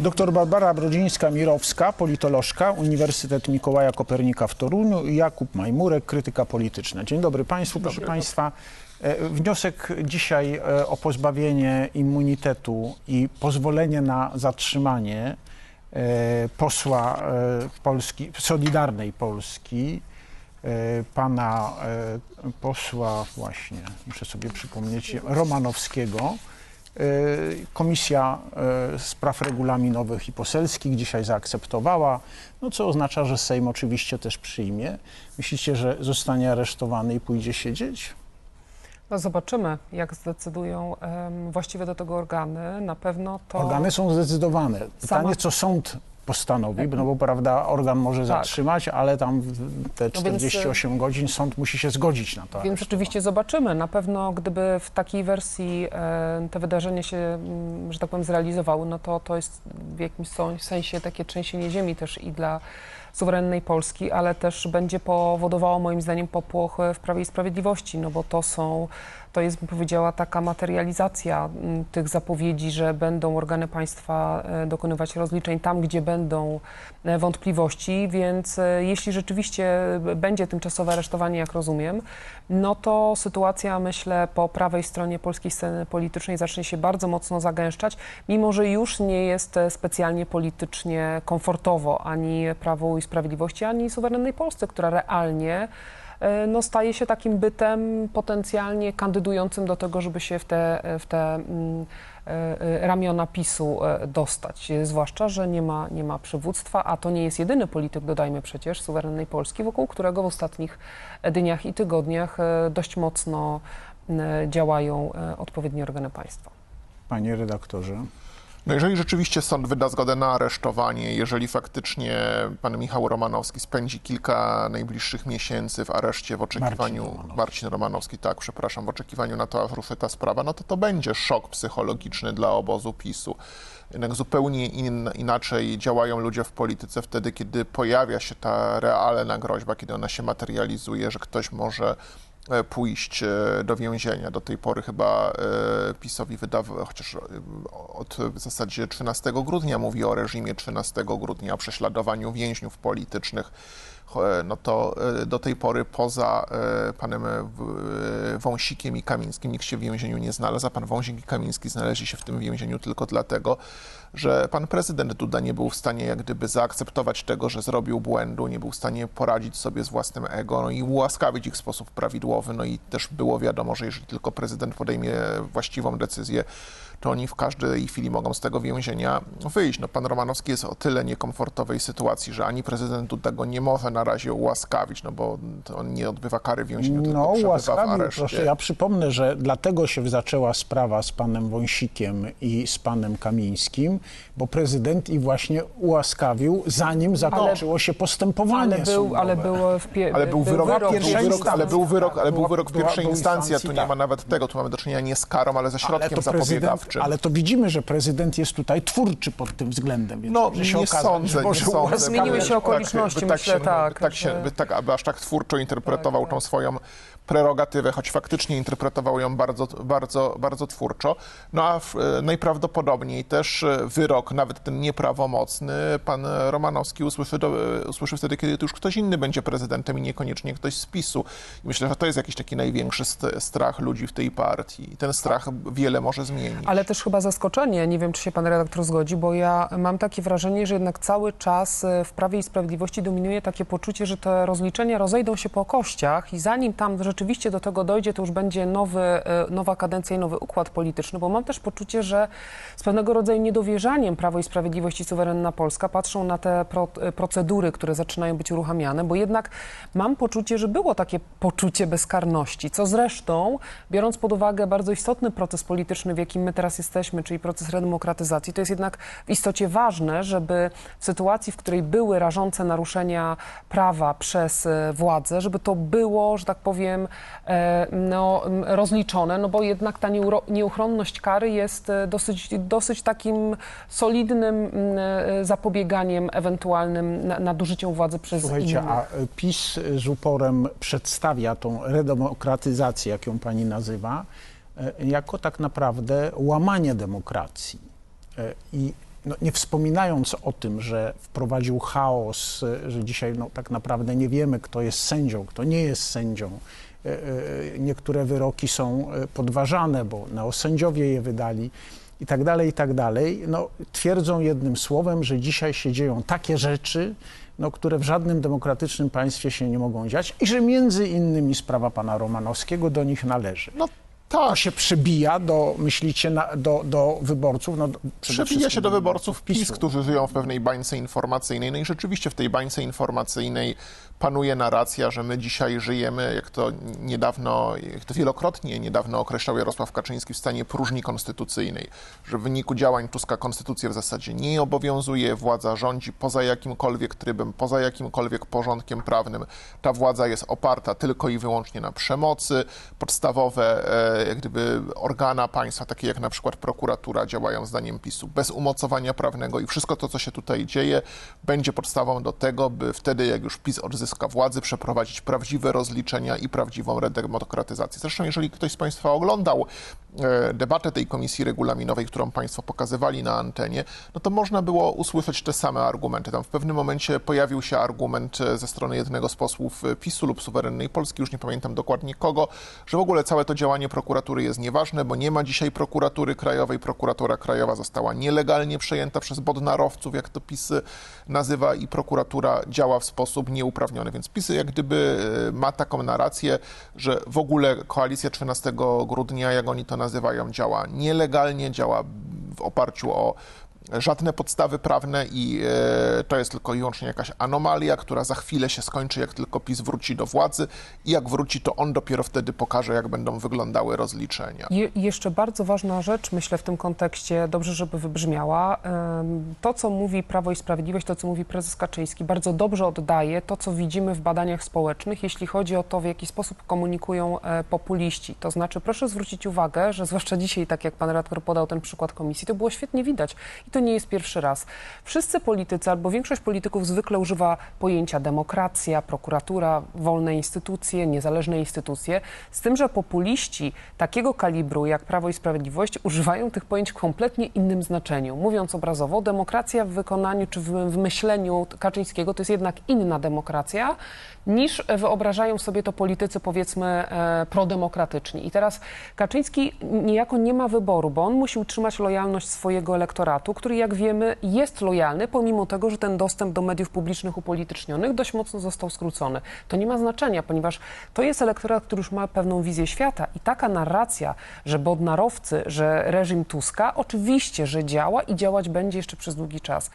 Dr Barbara Brodzińska-Mirowska, politolożka, Uniwersytet Mikołaja Kopernika w Toruniu i Jakub Majmurek, krytyka polityczna. Dzień dobry Państwu. Proszę Państwa, e, wniosek dzisiaj e, o pozbawienie immunitetu i pozwolenie na zatrzymanie e, posła Polski, Solidarnej Polski, pana posła właśnie, muszę sobie przypomnieć, Romanowskiego. E, Komisja e, Spraw Regulaminowych i Poselskich dzisiaj zaakceptowała, no co oznacza, że Sejm oczywiście też przyjmie. Myślicie, że zostanie aresztowany i pójdzie siedzieć? No zobaczymy, jak zdecydują em, właściwe do tego organy. Na pewno to... Organy są zdecydowane. Pytanie, Sama- co sąd postanowi, no bo prawda, organ może Tak. zatrzymać, ale tam te No więc, 48 godzin sąd musi się zgodzić na to. Więc rzeczywiście zobaczymy. Na pewno gdyby w takiej wersji e, te wydarzenia się, mm, że tak powiem, zrealizowały, no to to jest w jakimś sensie takie trzęsienie ziemi też i dla suwerennej Polski, ale też będzie powodowało moim zdaniem popłoch w Prawie i Sprawiedliwości, no bo to są, to jest bym powiedziała taka materializacja mm, tych zapowiedzi, że będą organy państwa e, dokonywać rozliczeń tam, gdzie będą e, wątpliwości, więc e, jeśli rzeczywiście będzie tymczasowe aresztowanie, jak rozumiem, no to sytuacja, myślę, po prawej stronie polskiej sceny politycznej zacznie się bardzo mocno zagęszczać, mimo że już nie jest specjalnie politycznie komfortowo ani Prawu i Sprawiedliwości, ani suwerennej Polsce, która realnie e, no, staje się takim bytem potencjalnie kandydującym do tego, żeby się w te, w te mm, e, e, ramiona PiSu dostać. Zwłaszcza, że nie ma, nie ma przywództwa, a to nie jest jedyny polityk, dodajmy przecież, suwerennej Polski, wokół którego w ostatnich dniach i tygodniach dość mocno działają odpowiednie organy państwa. Panie redaktorze. No jeżeli rzeczywiście sąd wyda zgodę na aresztowanie, jeżeli faktycznie pan Michał Romanowski spędzi kilka najbliższych miesięcy w areszcie w oczekiwaniu... Marcin Romanowski. Marcin Romanowski, tak, przepraszam, w oczekiwaniu na to, aż ruszy ta sprawa, no to to będzie szok psychologiczny dla obozu PiSu. Jednak zupełnie in, inaczej działają ludzie w polityce wtedy, kiedy pojawia się ta realna groźba, kiedy ona się materializuje, że ktoś może pójść e, do więzienia. Do tej pory chyba e, PiSowi wydawał, chociaż e, od w zasadzie 13 grudnia mówi o reżimie 13 grudnia, o prześladowaniu więźniów politycznych. Cho- No to e, do tej pory poza e, panem e, e, Wąsikiem i Kamińskim nikt się w więzieniu nie znalazł, a pan Wąsik i Kamiński znaleźli się w tym więzieniu tylko dlatego, że pan prezydent Duda nie był w stanie jak gdyby zaakceptować tego, że zrobił błędu, nie był w stanie poradzić sobie z własnym ego no i ułaskawić ich w sposób prawidłowy. No i też było wiadomo, że jeżeli tylko prezydent podejmie właściwą decyzję, to oni w każdej chwili mogą z tego więzienia wyjść. No, pan Romanowski jest o tyle niekomfortowej sytuacji, że ani prezydent Duda go nie może na razie ułaskawić, no bo on nie odbywa kary w więzieniu, tylko No, przebywa w łaskawił, areszcie. proszę. Ja przypomnę, że dlatego się zaczęła sprawa z panem Wąsikiem i z panem Kamińskim, bo prezydent ich właśnie ułaskawił, zanim zakończyło się postępowanie Ale był, sądowe. ale było w pie- Ale był wyrok, wyrok był pierwszej wyrok, instancji. ale był wyrok, ale był wyrok w pierwszej był instancji, a tu nie tak. ma nawet tego, tu mamy do czynienia nie z karą, ale ze ale środkiem to prezydent, zapobiegawczym. ale to widzimy, że prezydent jest tutaj twórczy pod tym względem. Więc No, że się nie okazało, sądzę, że nie sądzę. ułaskawiać. Zmieniły się Tak, okoliczności, by tak myślę, się, tak, by tak, się, że- by tak, aby aż tak twórczo interpretował tą swoją prerogatywę, choć faktycznie interpretował ją bardzo, bardzo, bardzo twórczo. No a w, e, najprawdopodobniej też e, wyrok, nawet ten nieprawomocny, pan Romanowski usłyszy, do, e, usłyszy wtedy, kiedy to już ktoś inny będzie prezydentem i niekoniecznie ktoś z PiSu. I myślę, że to jest jakiś taki największy st- strach ludzi w tej partii. Ten strach wiele może zmienić. Ale też chyba zaskoczenie, nie wiem czy się pan redaktor zgodzi, bo ja mam takie wrażenie, że jednak cały czas w Prawie i Sprawiedliwości dominuje takie poczucie, że te rozliczenia rozejdą się po kościach i zanim tam rzeczywiście do tego dojdzie, to już będzie nowy, e, nowa kadencja i nowy układ polityczny, bo mam też poczucie, że z pewnego rodzaju niedowierzaniem Prawo i Sprawiedliwość i suwerenna Polska patrzą na te pro, e, procedury, które zaczynają być uruchamiane, bo jednak mam poczucie, że było takie poczucie bezkarności, co zresztą, biorąc pod uwagę bardzo istotny proces polityczny, w jakim my teraz jesteśmy, czyli proces redemokratyzacji, to jest jednak w istocie ważne, żeby w sytuacji, w której były rażące naruszenia prawa przez e, władze, żeby to było, że tak powiem, e, no, rozliczone, no bo jednak ta nieuchronność kary jest e, dosyć, dosyć takim solidnym m, e, zapobieganiem ewentualnym na- nadużyciom władzy przez Słuchajcie, innych. a PiS z uporem przedstawia tą redemokratyzację, jak ją pani nazywa, jako tak naprawdę łamanie demokracji. I no, nie wspominając o tym, że wprowadził chaos, że dzisiaj no, tak naprawdę nie wiemy, kto jest sędzią, kto nie jest sędzią. E, e, Niektóre wyroki są e, podważane, bo neosędziowie je wydali i tak dalej, i tak dalej. No, twierdzą jednym słowem, że dzisiaj się dzieją takie rzeczy, no, które w żadnym demokratycznym państwie się nie mogą dziać i że między innymi sprawa pana Romanowskiego do nich należy. No To się przebija do, myślicie, na, do, do wyborców? No, wszystkim się do wyborców PiS, PiSu. którzy żyją w pewnej bańce informacyjnej. No i rzeczywiście w tej bańce informacyjnej panuje narracja, że my dzisiaj żyjemy, jak to niedawno, jak to wielokrotnie niedawno określał Jarosław Kaczyński, w stanie próżni konstytucyjnej, że w wyniku działań Tuska konstytucja w zasadzie nie obowiązuje, władza rządzi poza jakimkolwiek trybem, poza jakimkolwiek porządkiem prawnym. Ta władza jest oparta tylko i wyłącznie na przemocy. Podstawowe e, jak gdyby organa państwa, takie jak na przykład prokuratura, działają zdaniem PiSu bez umocowania prawnego i wszystko to, co się tutaj dzieje, będzie podstawą do tego, by wtedy, jak już PiS odzyska władzy, przeprowadzić prawdziwe rozliczenia i prawdziwą redemokratyzację. Zresztą, jeżeli ktoś z Państwa oglądał e, debatę tej komisji regulaminowej, którą Państwo pokazywali na antenie, no to można było usłyszeć te same argumenty. Tam w pewnym momencie pojawił się argument e, ze strony jednego z posłów e, PiSu lub suwerennej Polski, już nie pamiętam dokładnie kogo, że w ogóle całe to działanie prokuratury jest nieważne, bo nie ma dzisiaj prokuratury krajowej. Prokuratura krajowa została nielegalnie przejęta przez bodnarowców, jak to PiS nazywa, i prokuratura działa w sposób nieuprawniony. Więc PiS jak gdyby e, ma taką narrację, że w ogóle koalicja 13 grudnia, jak oni to nazywają, działa nielegalnie, działa w oparciu o żadne podstawy prawne i e, to jest tylko i wyłącznie jakaś anomalia, która za chwilę się skończy, jak tylko PiS wróci do władzy i jak wróci, to on dopiero wtedy pokaże, jak będą wyglądały rozliczenia. Je, jeszcze bardzo ważna rzecz, myślę w tym kontekście, dobrze, żeby wybrzmiała. To, co mówi Prawo i Sprawiedliwość, to, co mówi prezes Kaczyński, bardzo dobrze oddaje to, co widzimy w badaniach społecznych, jeśli chodzi o to, w jaki sposób komunikują e, populiści. To znaczy, proszę zwrócić uwagę, że zwłaszcza dzisiaj, tak jak pan redaktor podał ten przykład komisji, to było świetnie widać. I to nie jest pierwszy raz. Wszyscy politycy, albo większość polityków zwykle używa pojęcia demokracja, prokuratura, wolne instytucje, niezależne instytucje, z tym, że populiści takiego kalibru jak Prawo i Sprawiedliwość używają tych pojęć w kompletnie innym znaczeniu. Mówiąc obrazowo, demokracja w wykonaniu czy w, myśleniu Kaczyńskiego to jest jednak inna demokracja niż wyobrażają sobie to politycy powiedzmy e, prodemokratyczni. I teraz Kaczyński niejako nie ma wyboru, bo on musi utrzymać lojalność swojego elektoratu, który jak wiemy jest lojalny, pomimo tego, że ten dostęp do mediów publicznych upolitycznionych dość mocno został skrócony. To nie ma znaczenia, ponieważ to jest elektorat, który już ma pewną wizję świata i taka narracja, że bodnarowcy, że reżim Tuska oczywiście, że działa i działać będzie jeszcze przez długi czas.